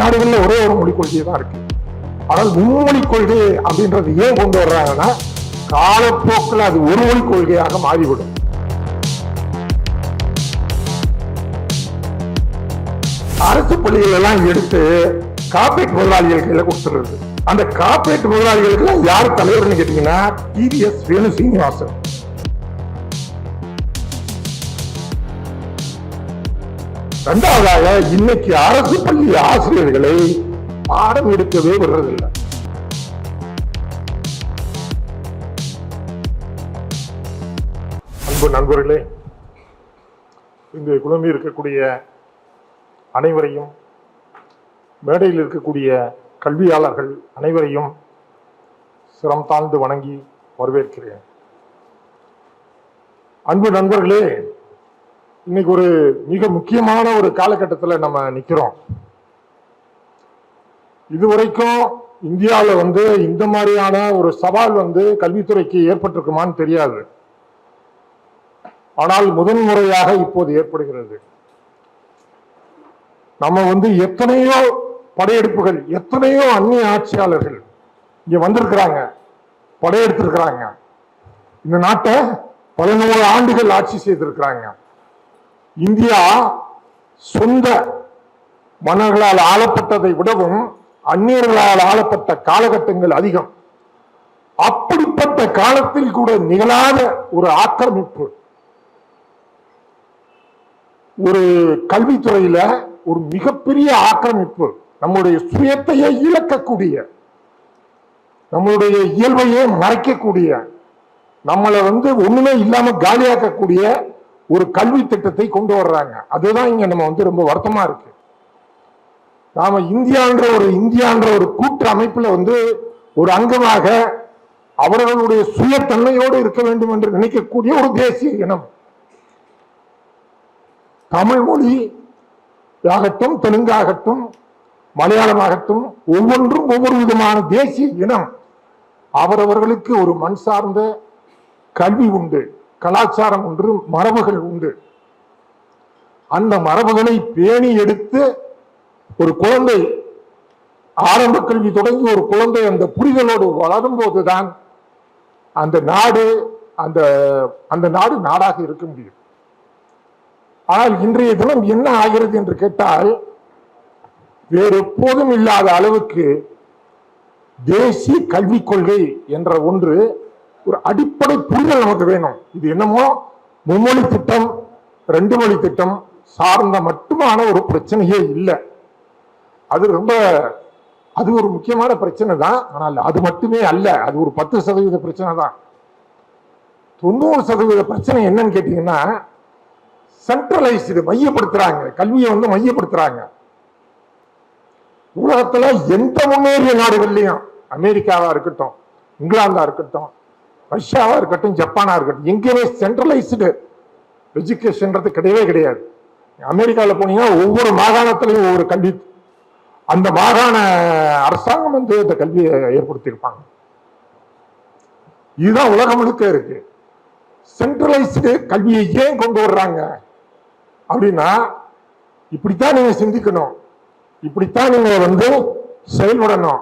நாடுகளில் ஒரே ஒரு மொழி கொள்கை தான் இருக்கு. ஆனால் மும்மொழி கொள்கை அப்படின்றது ஏன் கொண்டு வர்றாங்கன்னா காலப்போக்கில் அது ஒரு மொழி கொள்கையாக மாறிவிடும். அரசு பள்ளிகள் எல்லாம் எடுத்து கார்பரேட் முதலாளிகள் கையில கொடுத்துருது அந்த கார்பரேட் முதலாளிகளுக்கு யார் தலைவர்னு கேட்டீங்கன்னா டிவிஎஸ் வேணு சீனிவாசன் இரண்டாவதாக இன்னைக்கு அரசு பள்ளி ஆசிரியர்களை பாடம் எடுக்கவே விடுறதில்லை. அன்பு நண்பர்களே இங்கு குழம்பி இருக்கக்கூடிய அனைவரையும் மேடையில் இருக்கக்கூடிய கல்வியாளர்கள் அனைவரையும் சிரம் தாழ்ந்து வணங்கி வரவேற்கிறேன். அன்பு நண்பர்களே இன்னைக்கு ஒரு மிக முக்கியமான ஒரு காலகட்டத்தில் நம்ம நிற்கிறோம் இதுவரைக்கும் இந்தியாவில் வந்து இந்த மாதிரியான ஒரு சவால் வந்து கல்வித்துறைக்கு ஏற்பட்டிருக்குமான்னு தெரியாது. ஆனால் முதன்முறையாக இப்போது ஏற்படுகிறது. நம்ம வந்து எத்தனையோ படையெடுப்புகள் எத்தனையோ அந்நிய ஆட்சியாளர்கள் இங்கே வந்திருக்கிறாங்க படையெடுத்திருக்கிறாங்க. இந்த நாட்டை பல நூறு ஆண்டுகள் ஆட்சி செய்திருக்கிறாங்க. இந்தியா சொந்த மன்னர்களால் ஆளப்பட்டதை விடவும் அந்நியர்களால் ஆளப்பட்ட காலகட்டங்கள் அதிகம். அப்படிப்பட்ட காலத்தில் கூட நிகழாத ஒரு ஆக்கிரமிப்பு. ஒரு கல்வித்துறையில ஒரு மிகப்பெரிய ஆக்கிரமிப்பு. நம்முடைய சுயத்தையே இழக்கக்கூடிய நம்மளுடைய இயல்பையே மறைக்கக்கூடிய நம்மளை வந்து ஒண்ணுமே இல்லாம காலியாக்கக்கூடிய ஒரு கல்வி திட்டத்தை கொண்டு வர்றாங்க. அதுதான் இங்க நம்ம வந்து ரொம்ப வருத்தமா இருக்கு. நாம இந்தியான்ற ஒரு இந்தியான்ற ஒரு கூட்டு அமைப்புல வந்து ஒரு அங்கமாக அவர்களுடைய சுயத்தன்மையோடு இருக்க வேண்டும் என்று நினைக்கக்கூடிய ஒரு தேசிய இனம். தமிழ் மொழி ஆகட்டும் தெலுங்காகட்டும் மலையாளமாகட்டும் ஒவ்வொன்றும் ஒவ்வொரு விதமான தேசிய இனம். அவரவர்களுக்கு ஒரு மண் சார்ந்த கல்வி உண்டு. கலாச்சாரம் ஒன்று மரபுகள் உண்டு. அந்த மரபுகளை பேணி எடுத்து ஒரு குழந்தை ஆரம்ப கல்வி தொடங்கி ஒரு குழந்தை அந்த புரிதலோடு வளரும் போதுதான் அந்த நாடு அந்த அந்த நாடு நாடாக இருக்க முடியும். ஆனால் இன்றைய தினம் என்ன ஆகிறது என்று கேட்டால் வேறு எப்போதும் இல்லாத அளவுக்கு தேசிய கல்விக் கொள்கை என்ற ஒன்று ஒரு அடிப்படை புரிதல் நமக்கு வேணும். இது என்னமோ மும்மொழி திட்டம் ரெண்டு மொழி திட்டம் சார்ந்த மட்டுமான ஒரு பிரச்சனையே இல்லை. அது ரொம்ப அது ஒரு முக்கியமான பிரச்சனை தான். ஆனால் அது மட்டுமே அல்ல. அது ஒரு பத்து சதவீத பிரச்சனை தான். தொண்ணூறு சதவீத பிரச்சனை என்னன்னு கேட்டீங்கன்னா சென்ட்ரலைஸ்டு மையப்படுத்துறாங்க. கல்வியை வந்து மையப்படுத்துறாங்க. உலகத்துல எந்த முன்னேறிய நாடுகள்லையும் அமெரிக்காவா இருக்கட்டும் இங்கிலாந்தா இருக்கட்டும் ரஷ்யாவாக இருக்கட்டும் ஜப்பானாக இருக்கட்டும் எங்கேயுமே சென்ட்ரலைஸ்டு எஜுகேஷன்றது கிடையவே கிடையாது. அமெரிக்காவில் போனீங்கன்னா ஒவ்வொரு மாகாணத்துலையும் ஒவ்வொரு கல்வி. அந்த மாகாண அரசாங்கம் வந்து இந்த கல்வியை ஏற்படுத்தியிருப்பாங்க. இதுதான் உலகம் முழுக்க இருக்கு. சென்ட்ரலைஸ்டு கல்வியை ஏன் கொண்டு வர்றாங்க? அப்படின்னா இப்படித்தான் நீங்க சிந்திக்கணும். இப்படித்தான் நீங்க வந்து செயல்படணும்.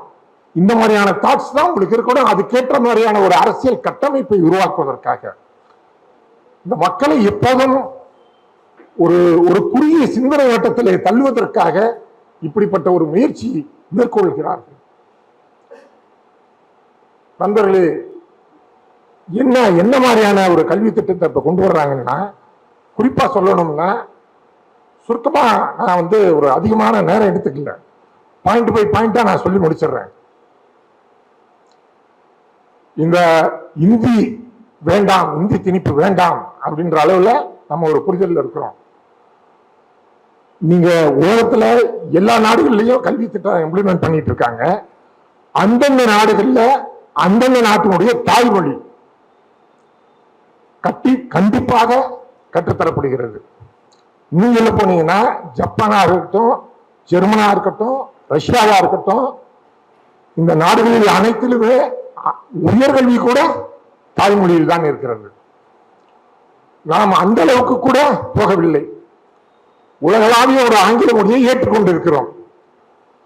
இந்த மாதிரியான தாட்ஸ் தான் உங்களுக்கு இருக்கணும். அதுக்கேற்ற மாதிரியான ஒரு அரசியல் கட்டமைப்பை உருவாக்குவதற்காக. இந்த மக்களை எப்போதும் ஒரு ஒரு குறுகிய சிந்தனை ஓட்டத்திலே தள்ளுவதற்காக இப்படிப்பட்ட ஒரு முயற்சி மேற்கொள்கிறார்கள். நண்பர்களே என்ன என்ன மாதிரியான ஒரு கல்வி திட்டத்தை இப்ப கொண்டு வர்றாங்கன்னா குறிப்பா சொல்லணும்னா சுருக்கமா நான் வந்து ஒரு அதிகமான நேரம் எடுத்துக்கல. பாயிண்ட் பை பாயிண்டா நான் சொல்லி முடிச்சிடுறேன். இந்த இந்தி வேண்டாம் இந்தி திணிப்பு வேண்டாம் அப்படின்ற அளவுல நம்ம ஒரு புரிதல் இருக்கிறோம். நீங்க உலகத்துல எல்லா நாடுகள்லயும் கல்வி திட்டம் இம்ப்ளிமெண்ட் பண்ணிட்டு இருக்காங்க. அந்தந்த நாடுகள்ல அந்தந்த நாட்டினுடைய தாய்மொழி கட்டி கண்டிப்பாக கற்றுத்தரப்படுகிறது. இன்னும் சொல்ல போனீங்கன்னா ஜப்பானா இருக்கட்டும் ஜெர்மனா இருக்கட்டும் ரஷ்யாவா இருக்கட்டும் இந்த நாடுகளில் அனைத்திலுமே உயர்கல்வி கூட தாய்மொழியில் தான் இருக்கிறது. நாம் அந்த அளவுக்கு கூட போகவில்லை. உலகளாவிய ஒரு ஆங்கில மொழியை ஏற்றுக்கொண்டிருக்கிறோம்.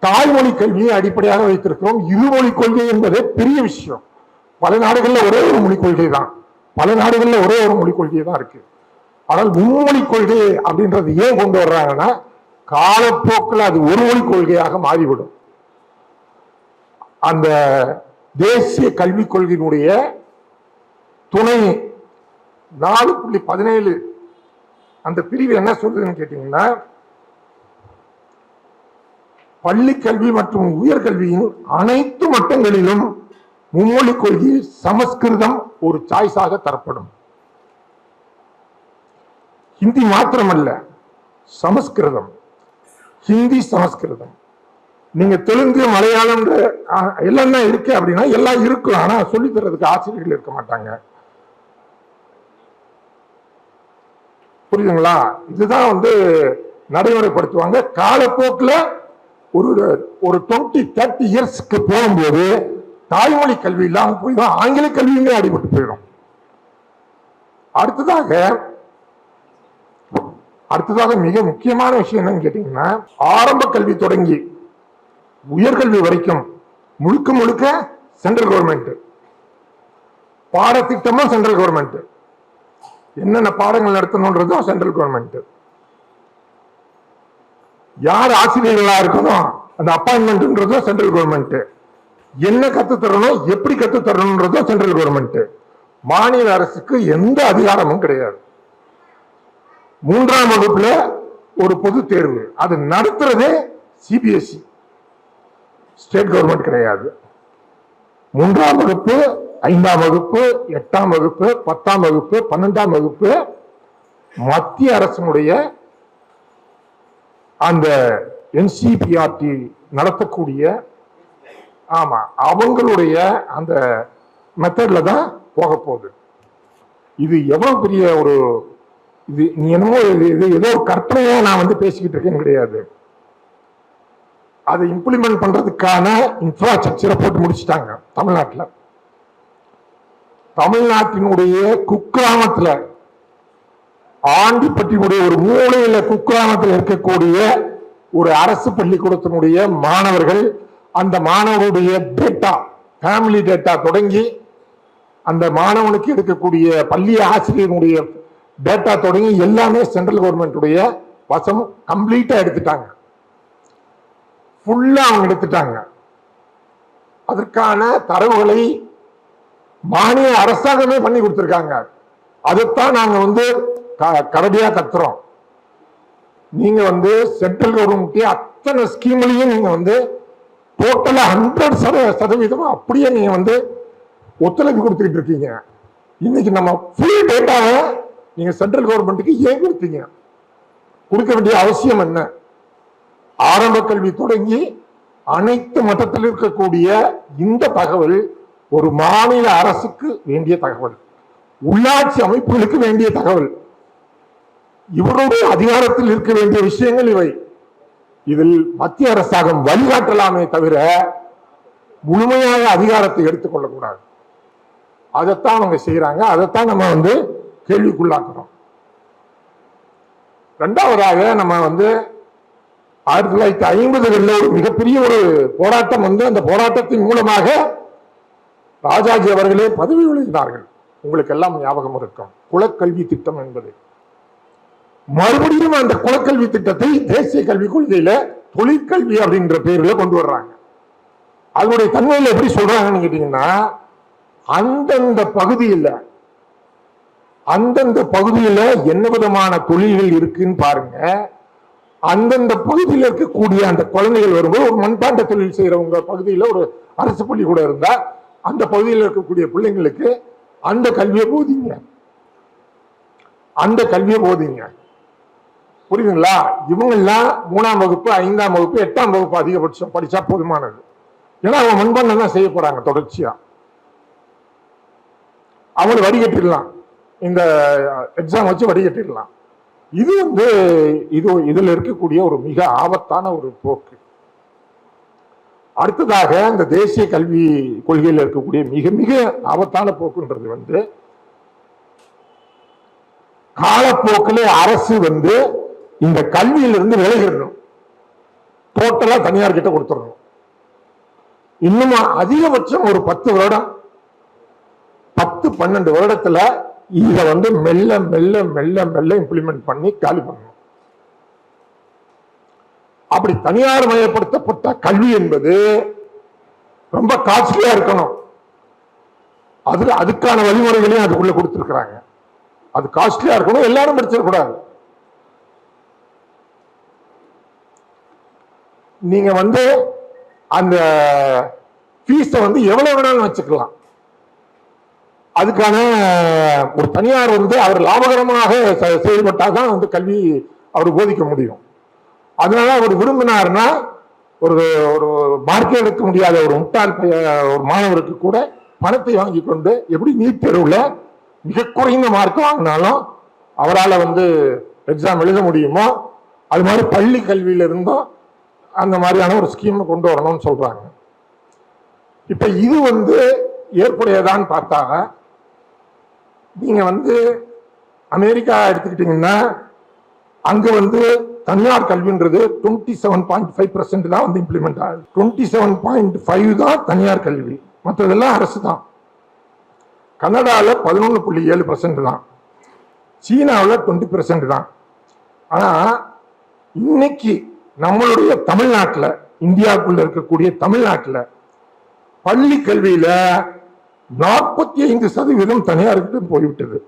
தாய்மொழி கல்வியை அடிப்படையாக வைத்திருக்கிறோம். இருமொழி கொள்கை என்பதே பெரிய விஷயம். பல நாடுகளில் ஒரே ஒரு மொழிக் கொள்கை தான். பல நாடுகளில் ஒரே ஒரு மொழிக் கொள்கை தான் இருக்கு. ஆனால் மும்மொழி கொள்கை அப்படின்றது ஏன் கொண்டு வர்றாங்கன்னா காலப்போக்கில் அது ஒரு மொழி கொள்கையாக மாறிவிடும். அந்த தேசிய கல்விக் கொள்கையினுடைய துணை நாலு புள்ளி பதினேழு அந்த பிரிவு என்ன சொல்றதுன்னு கேட்டீங்கன்னா பள்ளி கல்வி மற்றும் உயர்கல்வியின் அனைத்து மட்டங்களிலும் மும்மொழி கொள்கையில் சமஸ்கிருதம் ஒரு சாய்ஸாக தரப்படும். ஹிந்தி மாத்திரமல்ல சமஸ்கிருதம். ஹிந்தி சமஸ்கிருதம். நீங்க தெலுங்கு மலையாளம் எல்லாம் தான் இருக்கு அப்படின்னா எல்லாம் இருக்கும். ஆனா சொல்லி தர்றதுக்கு ஆசிரியர்கள் இருக்க மாட்டாங்க. புரியுதுங்களா? இதுதான் வந்து நடைமுறைப்படுத்துவாங்க. காலப்போக்கில் ஒரு ஒரு டுவெண்ட்டி தேர்ட்டி இயர்ஸ்க்கு போகும்போது தாய்மொழி கல்வி இல்லாமல் போய் தான் ஆங்கில கல்வியுமே அடிபட்டு போயிடும். அடுத்ததாக அடுத்ததாக மிக முக்கியமான விஷயம் என்னன்னு கேட்டீங்கன்னா ஆரம்ப கல்வி தொடங்கி உயர்கல்வி வரைக்கும் முழுக்க முழுக்க சென்ட்ரல் கவர்மெண்ட் பாடத்திட்டமும் சென்ட்ரல் கவர்மெண்ட் என்னென்ன பாடங்கள் நடத்தணுன்றதும் சென்ட்ரல் கவர்மெண்ட் யார் ஆசிரியர்களா இருக்கணும் அந்த அப்பாயின்மெண்ட்ன்றதும் சென்ட்ரல் கவர்மெண்ட் என்ன கத்து தரணும் எப்படி கத்து தரணுன்றதும் சென்ட்ரல் கவர்மெண்ட் மாநில அரசுக்கு எந்த அதிகாரமும் கிடையாது. மூன்றாம் வகுப்புல ஒரு பொது தேர்வு. அது நடத்துறதே சிபிஎஸ்இ ஸ்டேட் கவர்மெண்ட் கிடையாது. மூன்றாம் வகுப்பு ஐந்தாம் வகுப்பு எட்டாம் வகுப்பு பத்தாம் வகுப்பு பன்னெண்டாம் வகுப்பு மத்திய அரசினுடைய அந்த என்சிபிஆர்டி நடத்தக்கூடிய ஆமா அவங்களுடைய அந்த மெத்தட்ல தான் போக போகுது. இது எவ்வளவு பெரிய ஒரு இது நீ என்னமோ இது இது ஏதோ ஒரு கற்பனையா நான் வந்து பேசிக்கிட்டு இருக்கேன்னு கிடையாது. அதை இம்ப்ளிமெண்ட் பண்றதுக்கான இன்ஃப்ராஸ்ட்ரக்சரை போட்டு முடிச்சிட்டாங்க தமிழ்நாட்டில். தமிழ்நாட்டினுடைய குக்கிராமத்தில் ஆண்டிப்பட்டினுடைய ஒரு மூலையில் குக்கிராமத்தில் இருக்கக்கூடிய ஒரு அரசு பள்ளிக்கூடத்தினுடைய மாணவர்கள் அந்த மாணவருடைய டேட்டா ஃபேமிலி டேட்டா தொடங்கி அந்த மாணவனுக்கு எடுக்கக்கூடிய பள்ளி ஆசிரியருடைய டேட்டா தொடங்கி எல்லாமே சென்ட்ரல் கவர்மெண்ட்டுடைய வசம் கம்ப்ளீட்டாக எடுத்துட்டாங்க. ஃபுல்லா அவங்க எடுத்துட்டாங்க. அதற்கான தரவுகளை மாநில அரசாங்கமே பண்ணி கொடுத்துருக்காங்க. அதைத்தான் நாங்க வந்து க- கரடியா கத்துறோம். நீங்க வந்து சென்ட்ரல் கவர்மெண்ட் அத்தனை ஸ்கீம்லையும் நீங்க வந்து டோட்டலா ஹண்ட்ரட் சதவீதம் அப்படியே நீங்க வந்து ஒத்துழைப்பு கொடுத்துக்கிட்டு இருக்கீங்க. இன்னைக்கு நம்ம ஃபுல் டேட்டாவை நீங்க சென்ட்ரல் கவர்மெண்ட்டுக்கு ஏன் கொடுத்தீங்க? கொடுக்க வேண்டிய அவசியம் என்ன? ஆரம்ப கல்வி தொடங்கி அனைத்து மட்டத்தில் இருக்கக்கூடிய இந்த தகவல் ஒரு மாநில அரசுக்கு வேண்டிய தகவல். உள்ளாட்சி அமைப்புகளுக்கு வேண்டிய தகவல். இவருடைய அதிகாரத்தில் இருக்க வேண்டிய விஷயங்கள் இவை. இதில் மத்திய அரசாங்கம் வழிகாட்டலாமே தவிர முழுமையாக அதிகாரத்தை எடுத்துக்கொள்ளக்கூடாது அதைத்தான் அவங்க செய்யறாங்க அதைத்தான் நம்ம வந்து கேள்விக்குள்ளாக்குறோம். ரெண்டாவதாக நம்ம வந்து ஆயிரத்தி தொள்ளாயிரத்தி ஐம்பதுகளில் ஒரு மிகப்பெரிய ஒரு போராட்டம் வந்து அந்த போராட்டத்தின் மூலமாக ராஜாஜி அவர்களே பதவி விலகினார்கள் உங்களுக்கு எல்லாம் ஞாபகம் இருக்கும். குலக்கல்வி திட்டம் என்பது. மறுபடியும் அந்த குலக்கல்வி திட்டத்தை தேசிய கல்விக் கொள்கையில தொழிற்கல்வி அப்படின்ற பேர்ல கொண்டு வர்றாங்க. அதனுடைய தன்மையில எப்படி சொல்றாங்கன்னு கேட்டீங்கன்னா அந்தந்த பகுதியில் அந்தந்த பகுதியில என்ன விதமான தொழில்கள் இருக்குன்னு பாருங்க. அந்தந்த பகுதியில் இருக்கக்கூடிய அந்த குழந்தைகள் வரும்போது ஒரு மண்பாண்ட தொழில் செய்யறவங்க பகுதியில் ஒரு அரசு பள்ளி கூட இருந்தா அந்த பகுதியில் இருக்கக்கூடிய பிள்ளைங்களுக்கு அந்த கல்வியை போதிங்க. அந்த கல்வியை போதிங்க. புரியுதுங்களா? இவங்கெல்லாம் மூணாம் வகுப்பு ஐந்தாம் வகுப்பு எட்டாம் வகுப்பு அதிகபட்சம் படிச்சா போதுமானது. ஏன்னா அவங்க மண்பாண்டம் தான் செய்ய போறாங்க தொடர்ச்சியா. அவங்களை வடிகட்டிடலாம். இந்த எக்ஸாம் வச்சு வடிகட்டிடலாம். இது வந்து இது இதுல இருக்கக்கூடிய ஒரு மிக ஆபத்தான ஒரு போக்கு. அடுத்ததாக இந்த தேசிய கல்வி கொள்கையில் இருக்கக்கூடிய மிக மிக ஆபத்தான போக்குன்றது வந்து காலப்போக்கிலே அரசு வந்து இந்த கல்வியிலிருந்து விலகிடணும். டோட்டலா தனியார் கிட்ட கொடுத்துடணும். இன்னும் அதிகபட்சம் ஒரு பத்து வருடம் பத்து பன்னெண்டு வருடத்துல இதை வந்து மெல்ல மெல்ல மெல்ல மெல்ல இம்ப்ளிமெண்ட் பண்ணி காலி பண்ணணும். அப்படி தனியார் மயப்படுத்தப்பட்ட கல்வி என்பது ரொம்ப காஸ்ட்லியா இருக்கணும். அதுல அதுக்கான வழிமுறைகளையும் அதுக்குள்ள கொடுத்துருக்குறாங்க. அது காஸ்ட்லியா இருக்கணும் எல்லாரும் படிச்சிடக்கூடாது. நீங்க வந்து அந்த ஃபீஸை வந்து எவ்வளவு வேணாலும் வச்சுக்கலாம். அதுக்கான ஒரு தனியார் வந்து அவர் லாபகரமாக செயல்பட்டால் தான் வந்து கல்வி அவர் போதிக்க முடியும். அதனால அவர் விரும்பினார்னா ஒரு ஒரு மார்க்கே எடுக்க முடியாத ஒரு முட்டாள் ஒரு மாணவருக்கு கூட பணத்தை வாங்கி கொண்டு எப்படி நீட் தெருவில் மிக குறைந்த மார்க் வாங்கினாலும் அவரால் வந்து எக்ஸாம் எழுத முடியுமோ? அது மாதிரி பள்ளி கல்வியிலிருந்தும் அந்த மாதிரியான ஒரு ஸ்கீம் கொண்டு வரணும்னு சொல்கிறாங்க இப்போ இது வந்து ஏற்புடையதான்னு பார்த்தா நீங்கள் வந்து அமெரிக்கா எடுத்துக்கிட்டீங்கன்னா அங்கே வந்து தனியார் கல்வின்றது twenty seven point five percent தான் வந்து இம்ப்ளிமெண்ட் ஆகுது. டுவெண்ட்டி செவன் பாயிண்ட் ஃபைவ் தான் தனியார் கல்வி. மற்றதெல்லாம் அரசு தான். கனடாவில் பதினொன்று புள்ளி ஏழு பர்சன்ட் தான். சீனாவில் டுவெண்ட்டி பர்சன்ட் தான். ஆனால் இன்னைக்கு நம்மளுடைய தமிழ்நாட்டில் இந்தியாவுக்குள்ள இருக்கக்கூடிய தமிழ்நாட்டில் பள்ளி கல்வியில் நாற்பத்தி ஐந்து சதவீதம் தனியார்கிட்ட போய்விட்டது.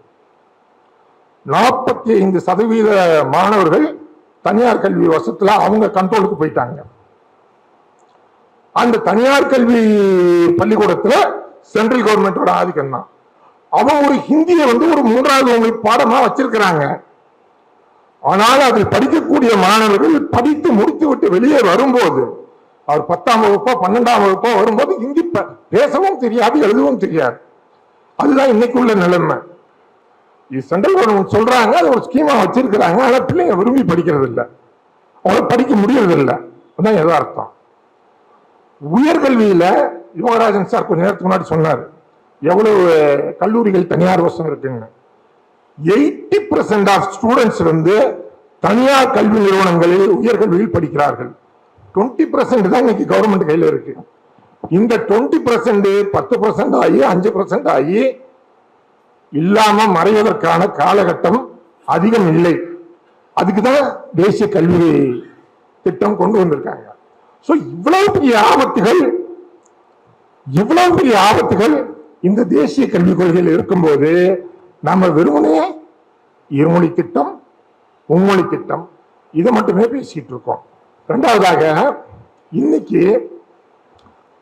நாற்பத்தி ஐந்து சதவீத மாணவர்கள் தனியார் கல்வி வசத்துல அவங்க கண்ட்ரோலுக்கு போயிட்டாங்க. அந்த தனியார் கல்வி பள்ளிக்கூடத்துல சென்ட்ரல் கவர்மெண்டோட ஆதிக்கம் தான். அவன் ஒரு ஹிந்தியை வந்து ஒரு மூன்றாவது உங்களுக்கு பாடமா வச்சிருக்கிறாங்க. ஆனால் அதில் படிக்கக்கூடிய மாணவர்கள் படித்து முடித்து விட்டு வெளியே வரும்போது அவர் பத்தாம் வகுப்போ பன்னெண்டாம் வகுப்போ வரும்போது ஹிந்தி பேசவும் தெரியாது எழுதவும் தெரியாது. அதுதான் இன்னைக்குள்ள நிலைமை. இது சென்ட்ரல் கவர்மெண்ட் சொல்றாங்க அது ஒரு ஸ்கீமா வச்சிருக்கிறாங்க ஆனா பிள்ளைங்க விரும்பி படிக்கிறது இல்லை அவங்க படிக்க முடியறது இல்லை அதான் எதார்த்தம் உயர்கல்வியில யுவராஜன் சார் கொஞ்ச நேரத்துக்கு முன்னாடி சொன்னார் எவ்வளவு கல்லூரிகள் தனியார் வசம் இருக்குங்க எயிட்டி பர்சன்ட் ஆஃப் ஸ்டூடெண்ட்ஸ் வந்து தனியார் கல்வி நிறுவனங்களில் உயர்கல்வியில் படிக்கிறார்கள். டுவெண்ட்டி பர்சன்ட் தான் இன்னைக்கு கவர்மெண்ட் கையில இருக்கு. இந்த டுவெண்ட்டி பர்சன்ட் பத்து பர்சன்ட் ஆகி அஞ்சு பர்சன்ட் ஆகி இல்லாம மறைவதற்கான காலகட்டம் அதிகம் இல்லை. அதுக்கு தான் தேசிய கல்வி திட்டம் கொண்டு வந்திருக்காங்க. ஸோ இவ்வளவு பெரிய ஆபத்துகள் இவ்வளவு பெரிய ஆபத்துகள் இந்த தேசிய கல்விக் கொள்கையில் இருக்கும்போது நம்ம வெறுமனே இருமொழி திட்டம் மும்மொழி திட்டம் இதை மட்டுமே பேசிட்டு இருக்கோம். ரெண்டாவதாக இன்னைக்கு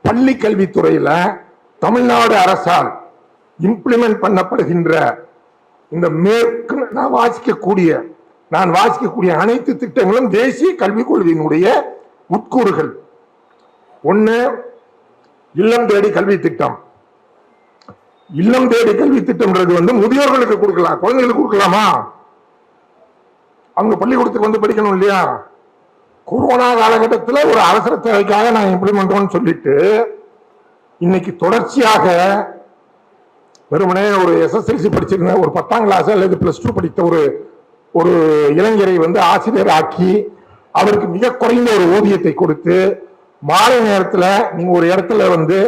பள்ளி கல்வித்துறையில் தமிழ்நாடு அரசால் இம்ப்ளிமெண்ட் பண்ணப்படுகின்ற இந்த மேற்கு நான் வாசிக்கக்கூடிய நான் வாசிக்கக்கூடிய அனைத்து திட்டங்களும் தேசிய கல்விக் கொள்கையினுடைய உட்கூறுகள். ஒன்று இல்லம் தேடி கல்வி திட்டம். இல்லம் தேடி கல்வி திட்டம்ன்றது வந்து முதியோர்களுக்கு கொடுக்கலாம் குழந்தைகளுக்கு கொடுக்கலாமா? அவங்க பள்ளிக்கூடத்துக்கு வந்து படிக்கணும் இல்லையா? கொரோனா காலகட்டத்தில் ஒரு அவசர தேவைக்காக நான் இம்ப்ளிமெண்ட் சொல்லிட்டு இன்னைக்கு தொடர்ச்சியாக வெறுமனே ஒரு எஸ்எஸ்எல்சி படிச்சிருந்த ஒரு பத்தாம் கிளாஸ் அல்லது பிளஸ் டூ படித்த ஒரு ஒரு இளைஞரை வந்து ஆசிரியர் ஆக்கி அவருக்கு மிக குறைந்த ஒரு ஊதியத்தை கொடுத்து மாலை நேரத்தில் நீங்கள் ஒரு இடத்துல வந்து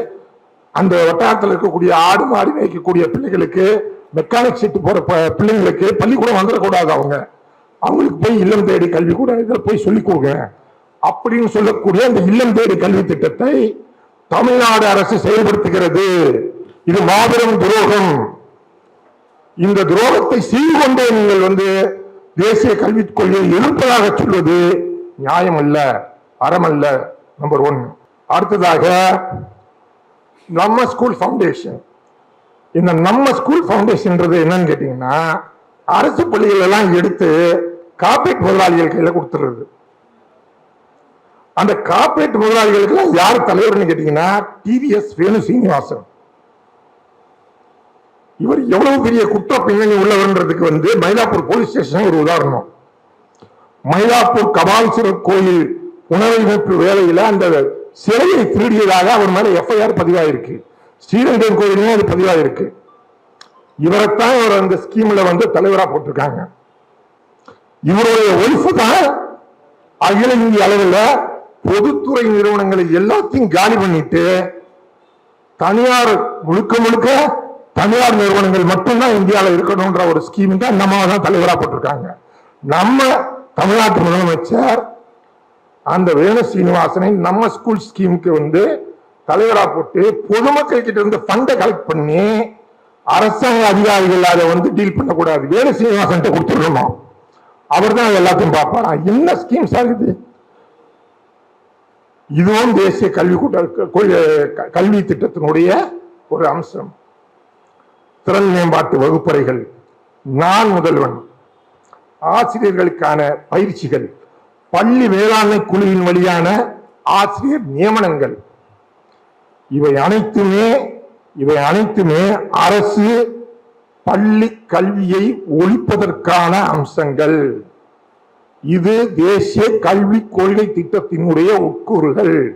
அந்த வட்டாரத்தில் இருக்கக்கூடிய ஆடு மாடு மேய்க்கக்கூடிய பிள்ளைகளுக்கு மெக்கானிக் சீட்டு போகிற ப- பிள்ளைங்களுக்கு பள்ளிக்கூடம் வந்துடக்கூடாது அவங்க. அவங்களுக்கு போய் இல்லம் தேடி கல்வி கூட இதில் போய் சொல்லிக்கோங்க. அப்படின்னு சொல்லக்கூடிய அந்த இல்லம் தேடி கல்வி திட்டத்தை தமிழ்நாடு அரசு செயல்படுத்துகிறது. இது மாபெரும் துரோகம். இந்த துரோகத்தை செய்து கொண்டே நீங்கள் வந்து தேசிய கல்விக் கொள்கையை எதிர்ப்பதாக சொல்வது நியாயம் அல்ல அறமல்ல நம்பர் ஒன் அடுத்ததாக நம்ம ஸ்கூல் ஃபவுண்டேஷன் இந்த நம்ம ஸ்கூல் ஃபவுண்டேஷன்ன்றது என்னன்னு கேட்டீங்கன்னா அரசு பள்ளிகள் எல்லாம் எடுத்து காப்பீட் முதலாளிகள் கையில் கொடுத்துருது அந்த காப்பீட் முதலாளிகளுக்கு யார் தலைவர்னு கேட்டீங்கன்னா டிவிஎஸ் வேணு சீனிவாசன் இவர் எவ்வளவு பெரிய குற்ற பின்னணி உள்ளவர்ன்றதுக்கு வந்து மயிலாப்பூர் போலீஸ் ஸ்டேஷன் ஒரு உதாரணம். மயிலாப்பூர் கபாலீஸ்வரர் கோயில் புனரமைப்பு வேலையில அந்த சிலையை திருடியதாக அவர் மேல எஃப்ஐஆர் பதிவாயிருக்கு. ஸ்ரீரங்கம் கோயிலையும் அது பதிவாயிருக்கு. இவரைத்தான் இவர் அந்த ஸ்கீம்ல வந்து தலைவரா போட்டிருக்காங்க. இவருடைய ஒய்ஃபு தான் அகில இந்திய அளவில் பொதுத்துறை நிறுவனங்களை எல்லாத்தையும் காலி பண்ணிட்டு தனியார் முழுக்க முழுக்க தனியார் நிறுவனங்கள் மட்டும்தான் இந்தியாவில் இருக்கணும்ன்ற ஒரு ஸ்கீம் தான் நம்ம தான் தலைவராக போட்டிருக்காங்க. நம்ம தமிழ்நாட்டு முதலமைச்சர் அந்த வேணு சீனிவாசனை நம்ம ஸ்கூல் ஸ்கீமுக்கு வந்து தலைவராக போட்டு பொதுமக்கள் கிட்ட இருந்து ஃபண்டை கலெக்ட் பண்ணி அரசாங்க அதிகாரிகள் அதை வந்து டீல் பண்ணக்கூடாது. வேணு சீனிவாசன் கொடுத்துடணும்? அவர் தான் எல்லாத்தையும் பார்ப்பாரா? என்ன ஸ்கீம்ஸ் ஆகுது இதுவும் தேசிய கல்வி கூட்ட கல்வி திட்டத்தினுடைய ஒரு அம்சம். திறன் மேம்பாட்டு வகுப்பறைகள். நான் முதல்வன். ஆசிரியர்களுக்கான பயிற்சிகள். பள்ளி மேலாண்மை குழுவின் வழியான ஆசிரியர் நியமனங்கள். இவை அனைத்துமே இவை அனைத்துமே அரசு பள்ளி கல்வியை ஒழிப்பதற்கான அம்சங்கள். இது தேசிய கல்விக் கொள்கை திட்டத்தினுடைய உட்கூறுகள்.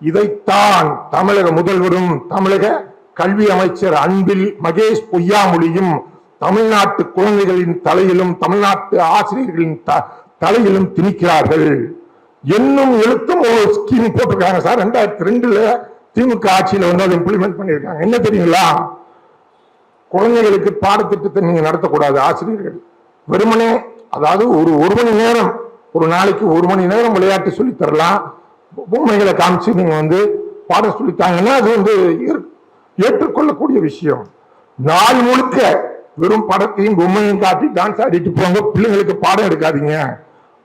இதைத்தான் தமிழக முதல்வரும் தமிழக கல்வி அமைச்சர் அன்பில் மகேஷ் பொய்யாமொழியும் தமிழ்நாட்டு குழந்தைகளின் தலையிலும் தமிழ்நாட்டு ஆசிரியர்களின் த- தலையிலும் திணிக்கிறார்கள். என்னும் எழுத்தும் ஒரு ஸ்கீம் போட்டிருக்காங்க சார். ரெண்டாயிரத்தி ரெண்டுல திமுக ஆட்சியில் வந்து அதை இம்ப்ளிமெண்ட் பண்ணியிருக்காங்க. என்ன தெரியுங்களா? குழந்தைகளுக்கு பாடத்திட்டத்தை நீங்க நடத்தக்கூடாது ஆசிரியர்கள். வெறுமனே அதாவது ஒரு ஒரு மணி நேரம் ஒரு நாளைக்கு ஒரு மணி நேரம் விளையாட்டு சொல்லி தரலாம். பொம்மைகளை காமிச்சு நீங்க வந்து பாடம் சொல்லித்தாங்கன்னா அது வந்து ஏற்- ஏற்றுக்கொள்ளக்கூடிய விஷயம். நாள் முழுக்க வெறும் படத்தையும் பொம்மையும் காட்டி டான்ஸ் ஆடிட்டு போங்க பிள்ளைங்களுக்கு பாடம் எடுக்காதீங்க.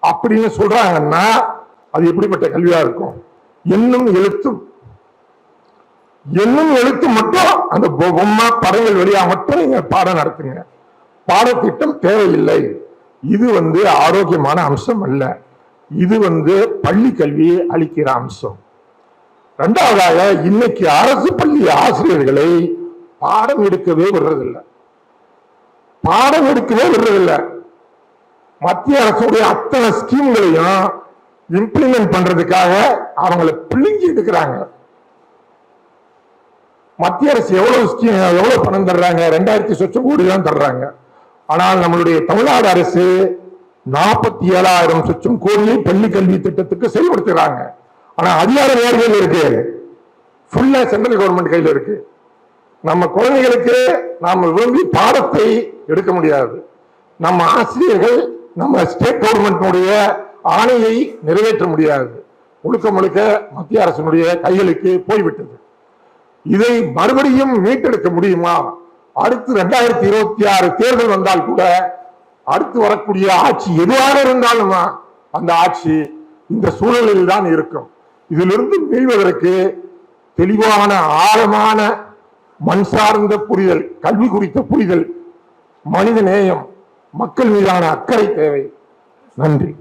அப்படின்னு சொல்றாங்கன்னா அது எப்படிப்பட்ட கல்வியா இருக்கும்? என்னும் எழுத்தும் என்னும் எழுத்து மட்டும் அந்த பொம்மா படங்கள் வழியாக மட்டும் நீங்க பாடம் நடத்துங்க. பாடத்திட்டம் தேவையில்லை. இது வந்து ஆரோக்கியமான அம்சம் அல்ல. இது வந்து பள்ளி கல்வியை அளிக்கிற அம்சம். இரண்டாவதாக இன்னைக்கு அரசு பள்ளி ஆசிரியர்களை பாடம் எடுக்கவே விடுறதில்லை. பாடம் எடுக்கவே விடுறதில்லை. மத்திய அரசுடைய அத்தனை ஸ்கீம்களையும் இம்ப்ளிமெண்ட் பண்றதுக்காக அவங்களை பிழிஞ்சு எடுக்கிறாங்க. மத்திய அரசு எவ்வளவு ஸ்கீம் எவ்வளவு பணம் தர்றாங்க? ரெண்டாயிரத்தி சொச்சம் கோடி தான் தர்றாங்க. ஆனால் நம்மளுடைய தமிழ்நாடு அரசு நாற்பத்தி ஏழாயிரம் சொச்சம் கோடியை பள்ளி கல்வி திட்டத்துக்கு செயல்படுத்துகிறாங்க ஆனா அதிகாரம் யார் கையில் இருக்கு. ஃபுல்லா சென்ட்ரல் கவர்மெண்ட் கையில் இருக்கு. நம்ம குழந்தைகளுக்கு நாம் விரும்பி பாடத்தை எடுக்க முடியாது. நம்ம ஆசிரியர்கள் நம்ம ஸ்டேட் கவர்மெண்ட்டினுடைய ஆணையை நிறைவேற்ற முடியாது. முழுக்க முழுக்க மத்திய அரசினுடைய கைகளுக்கு போய்விட்டது. இதை மறுபடியும் மீட்டெடுக்க முடியுமா? அடுத்து ரெண்டாயிரத்தி இருபத்தி ஆறு தேர்தல் வந்தால் கூட அடுத்து வரக்கூடிய ஆட்சி எதுவாக இருந்தாலும் அந்த ஆட்சி இந்த சூழலில் தான் இருக்கும். இதிலிருந்து மீள்வதற்கு தெளிவான ஆழமான மண் சார்ந்த புரிதல் கல்வி குறித்த புரிதல் மனித நேயம் மக்கள் மீதான அக்கறை தேவை. நன்றி.